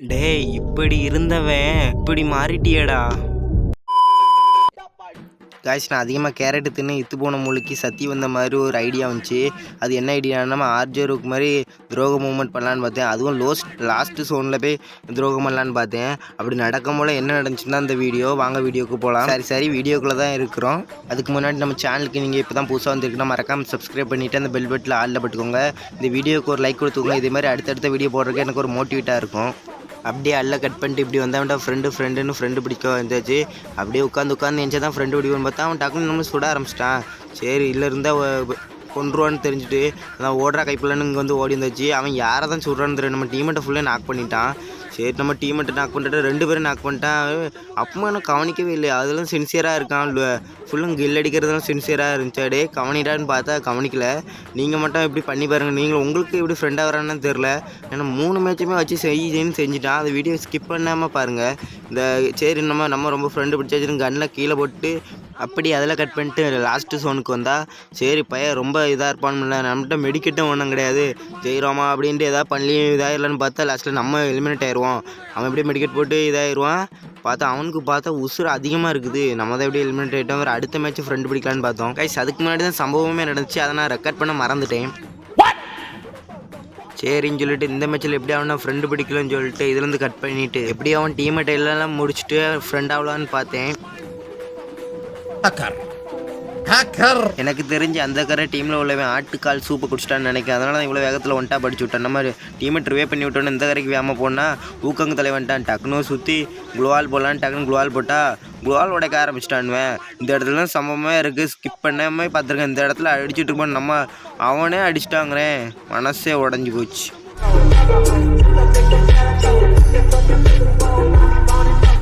டேய் இப்படி இருந்தவன் இப்படி மாறிட்டியடா. காய்ஸ் நான் அதிகமாக கேரட்டு தின்னு இத்து போன முழுக்கி சத்தி வந்த மாதிரி ஒரு ஐடியா வந்துச்சு. அது என்ன ஐடியானா நம்ம ஆர்ஜருக்கு மாதிரி துரோக மூவ்மெண்ட் பண்ணலான்னு பார்த்தேன். அதுவும் லோஸ்ட் லாஸ்ட்டு சோனில் போய் துரோகம் பண்ணலான்னு பார்த்தேன். அப்படி நடக்கும் போல என்ன நடந்துச்சுன்னா அந்த வீடியோ வாங்க வீடியோக்கு போகலாம் சரி சரி வீடியோக்குள்ளே தான் இருக்கிறோம். அதுக்கு முன்னாடி நம்ம சேனலுக்கு நீங்கள் இப்போ தான் புதுசாக வந்துருக்குன்னா மறக்காமல் சப்ஸ்கிரைப் பண்ணிவிட்டு அந்த பெல் பட்டில் ஆளில் பட்டுக்கோங்க. இந்த வீடியோக்கு ஒரு லைக் கொடுத்துக்கோங்க. இதே மாதிரி அடுத்தடுத்த வீடியோ போடுறதுக்கு எனக்கு ஒரு மோட்டிவேட்டாக இருக்கும். அப்படியே அல்ல கட் பண்ணிட்டு இப்படி வந்தவன்டா ஃப்ரெண்டு ஃப்ரெண்டுன்னு ஃப்ரெண்டு பிடிக்க வந்தாச்சு. அப்படியே உட்காந்து உட்காந்து எஞ்சா தான் ஃப்ரெண்டு பிடிக்கும்னு பார்த்தா அவன் டக்குன்னு நம்ம சுட ஆரம்பிச்சிட்டான். சரி இல்லை இருந்தால் கொன்றுவான்னு தெரிஞ்சுட்டு அதான் ஓடுறா கைப்பிள்ளன்னு இங்கே வந்து ஓடி வந்தாச்சு. அவன் யாரை தான் சுடுறான்னு தெரியும் நம்ம டீமெட்டை ஃபுல்லாக நாக் பண்ணிட்டான். சரி நம்ம டீமெட்டை நாக் பண்ணிட்டு ரெண்டு பேரும் நாக் பண்ணிட்டேன் அப்பவும் எனக்கு கவனிக்கவே இல்லை அதெல்லாம் சின்சியராக இருக்கான் ஃபுல்லும் கில் அடிக்கிறதுலாம் சின்சியராக இருந்துச்சு டே கவனிடான்னு பார்த்தா கவனிக்கல. நீங்கள் மட்டும் இப்படி பண்ணி பாருங்கள் நீங்கள் உங்களுக்கு எப்படி ஃப்ரெண்டாக வரான்னு தெரில ஏன்னா மூணு மேட்சுமே வச்சு செய்யுன்னு செஞ்சுட்டான் அந்த வீடியோ ஸ்கிப் பண்ணாமல் பாருங்கள் இந்த சரி நம்ம நம்ம ரொம்ப ஃப்ரெண்டு பிடிச்சாச்சுன்னு கண்ணில் கீழே போட்டு அப்படி அதெல்லாம் கட் பண்ணிட்டு லாஸ்ட்டு சோனுக்கு வந்தால் சரி பையன் ரொம்ப இதாக இருப்பான்ல நம்மகிட்ட மெடிக்கெட்டும் ஒன்றும் கிடையாது. ஜெயிரோமா அப்படின்ட்டு எதாவது பண்ணி இதாகிடலான்னு பார்த்தா லாஸ்ட்டில் நம்ம எலிமினேட் ஆயிடுவோம் அவன் எப்படியே மெடிக்கெட் போட்டு இதாகிடுவான் பார்த்தா அவனுக்கு பார்த்தா உசுறு அதிகமாக இருக்குது. நம்ம தான் எப்படி எலிமினேட் ஆகிட்டோம் வேறு அடுத்த மேட்ச் ஃப்ரெண்டு பிடிக்கலான்னு பார்த்தோம். கைஸ் அதுக்கு முன்னாடி தான் சம்பவமே நடந்துச்சு. அதை நான் ரெக்கார்ட் பண்ண மறந்துட்டேன். சரின்னு சொல்லிட்டு இந்த மேட்ச்சில் எப்படி அவனை ஃப்ரெண்டு பிடிக்கலன்னு சொல்லிட்டு இதுலேருந்து கட் பண்ணிட்டு எப்படி அவன் டீமேட் எல்லாம் முடிச்சுட்டு ஃப்ரெண்ட் ஆகலான்னு பார்த்தேன். ஹேக்கர் எனக்கு தெரிஞ்சு அந்த கரை டீமில் உள்ளவன் ஆட்டுக்கால் சூப்பை குடிச்சிட்டான்னு நினைக்கிறேன். அதனால தான் இவ்வளோ வேகத்தில் ஒன்ட்டா படிச்சு விட்டான். நம்ம டீமை ட்ரிவே பண்ணி விட்டோன்னு இந்த கரைக்கு வேகமாக போனால் ஊக்கங்க தலைவன்ட்டான் டக்குனு சுற்றி குளோவால் போடலான்னு டக்குனு குளோவால் போட்டா குளுவால் உடைக்க ஆரம்பிச்சிட்டானுவேன். இந்த இடத்துல தான் சம்பவமாக இருக்குது ஸ்கிப் பண்ணாமல் பார்த்துருக்கேன். இந்த இடத்துல அடிச்சுட்டு இருப்பான். நம்ம அவனே அடிச்சிட்டாங்கிறேன். மனசே உடஞ்சி போச்சு.